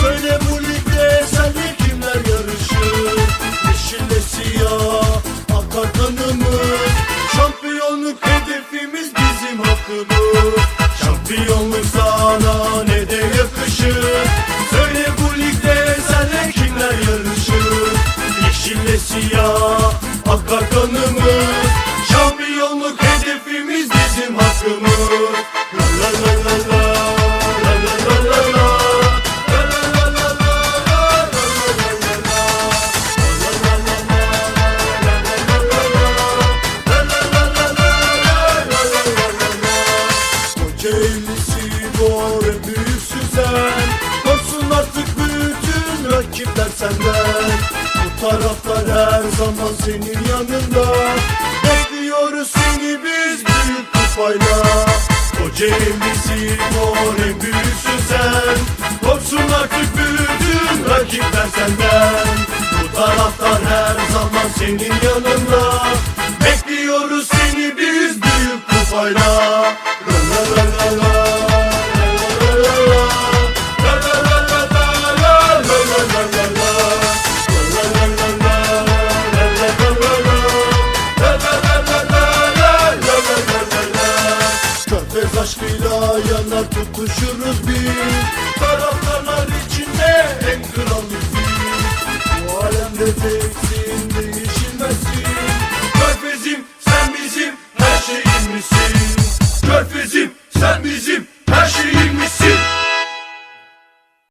Söyle bu ligde senle kimler yarışır? Yeşille siyah akar Şampiyonluk hedefimiz bizim hakkımız. Şampiyonluk sana ne de yakışır. Söyle bu ligde senle kimler yarışır? Yeşille siyah akar Şampiyonluk hedefimiz bizim hakkımız. La la la la La Bu taraftar her zaman senin yanında. Bekliyoruz seni biz büyük kupayla. Kocaeli'si doğru büyüksün sen. Korksun artık bütün rakipler senden. Bu taraftar her zaman senin yanında yanar tutuşuruz biz. Taraftarlar içinde en krallık biz. Bu alemde değil